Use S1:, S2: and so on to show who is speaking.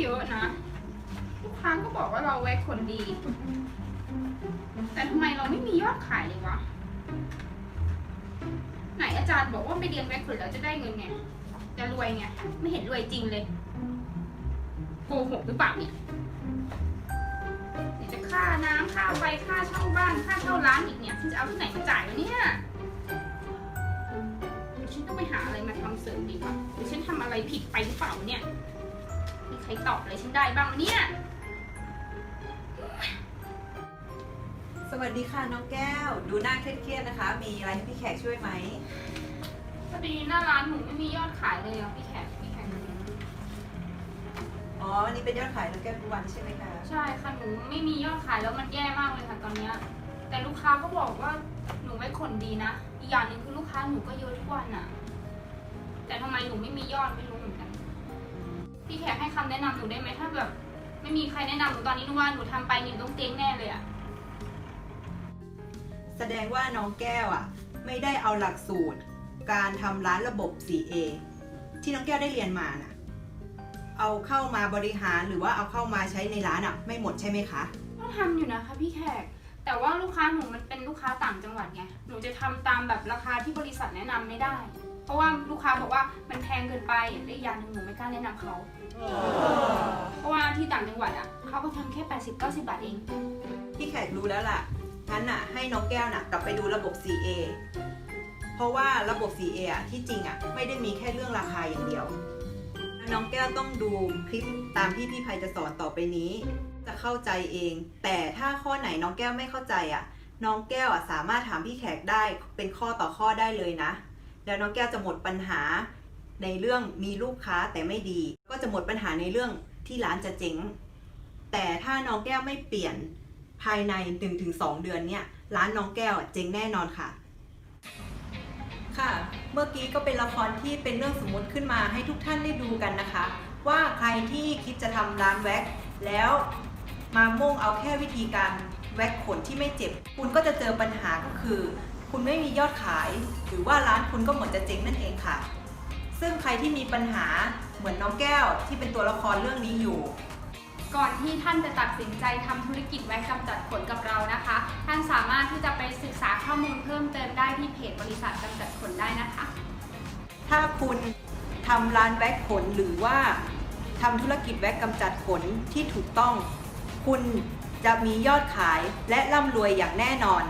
S1: เยอะนะ ลูกค้าก็บอกว่าเราแวกคนดี แต่ทำไมเราไม่มียอดขายเลยวะ ไหนอาจารย์บอกว่าไปเรียนแวกขนแล้วจะได้เงินไง จะรวยไง ไม่เห็นรวยจริงเลย โกหกหรือเปล่าเนี่ยจะค่าน้ำค่าไฟค่าเช่าบ้านค่าเช่าร้านอีกเนี่ยฉันจะเอาที่ไหนมาจ่ายวะเนี่ย นต้องไปหาอะไรมาทำเสริมดีวะหรือฉันทำอะไรผิดไปหรือเปล่าวะเนี่ยมีใครตอบอะไรฉันได้บ้างวะเนี่ย
S2: สวัสดีค่ะน้องแก้ว ดูหน้าเครียดๆนะคะ มีอะไรให้พี่แขกช่วยไหม
S1: พอดีหน้าร้านหนูไม่มียอดขายเลยอะพี่แขกพี่แขก
S2: อ๋ออันนี้เป็นยอดขายน้องแก้วทุกวันใช่ไหมคะ
S1: ใช่ค่ะหนูไม่มียอดขายแล้วมันแย่มากเลยค่ะตอนเนี้ย แต่ลูกค้าก็บอกว่าหนูไม่คนดีนะ อีกอย่างหนึ่งคือลูกค้าหนูก็เยอะทุกวันอะแต่ทำไมหนูไม่มียอดไม่รู้เหมือนกัน พี่แขกให้คำแนะนำหนูได้ไหมถ้าแบบ ไม่มีใครแนะนำหนูตอนนี้หนูว่าหนูทำไปหนูต้องเจ๊งแน่เลยอะ
S2: แสดงว่าน้องแก้วอะ ไม่ได้เอาหลักสูตร การทำร้านระบบ 4A ที่น้องแก้วได้เรียนมาน่ะ เอาเข้ามาบริหารหรือว่าเอาเข้ามาใช้ในร้านอะ ไม่หมดใช่ไหมคะ
S1: ก็ทำอยู่นะคะพี่แขก แต่ว่าลูก ค้าหนูมันเป็นลูกค้าต่างจังหวัดไง หนูจะทำตามแบบราคาที่บริษัทแนะนำไม่ได้ เพราะว่าลูกค้าบอกว่ามันแพงเกินไปและอีกอย่างหนึ่งหนูไม่กล้าแนะนำเขา เพราะว่าที่ต่างจังหวัดอะเขาก็ทำแค่ 80 90 บาทเอง
S2: พี่แขกรู้แล้วล่ะ งั้นน่ะให้น้องแก้วน่ะกลับไปดูระบบ 4A เพราะว่าระบบ 4A อะที่จริงอะไม่ได้มีแค่เรื่องราคาอย่างเดียว น้องแก้วต้องดูคลิปตามที่พี่ภัยจะสอนต่อไปนี้ จะเข้าใจเอง แต่ถ้าข้อไหนน้องแก้วไม่เข้าใจอะ น้องแก้วอะสามารถถามพี่แขกได้เป็นข้อต่อข้อได้เลยนะ แล้วน้องแก้วจะหมดปัญหาในเรื่องมีลูกค้าแต่ไม่ดี ก็จะหมดปัญหาในเรื่องที่ร้านจะเจ๊ง แต่ถ้าน้องแก้วไม่เปลี่ยนภายใน 1-2 เดือนเนี่ยร้านน้องแก้วเจ๊งแน่นอนค่ะ ค่ะ เมื่อกี้ก็เป็นละครที่เป็นเรื่องสมมติขึ้นมาให้ทุกท่านได้ดูกันนะคะ ว่าใครที่คิดจะทำร้านแว็กแล้ว มามุ่งเอาแค่วิธีการแว็กขนที่ไม่เจ็บ คุณก็จะเจอปัญหาก็คือ คุณไม่มียอดขาย หรือว่าร้านคุณก็หมดจะเจ๊งนั่นเองค่ะ ซึ่งใครที่มีปัญหาเหมือนน้องแก้วที่เป็นตัวละครเรื่องนี้อยู่
S1: ก่อนที่ท่านจะตัดสินใจทำธุรกิจแว็กกำจัดขนกับเรานะคะ ท่านสามารถที่จะไปศึกษาข้อมูลเพิ่มเติมได้ที่เพจบริษัทกำจัดขนได้นะคะ
S2: ถ้าคุณทำร้านแว็กขนหรือว่าทำธุรกิจแว็กกำจัดขนที่ถูกต้อง คุณจะมียอดขายและร่ำรวยอย่างแน่นอน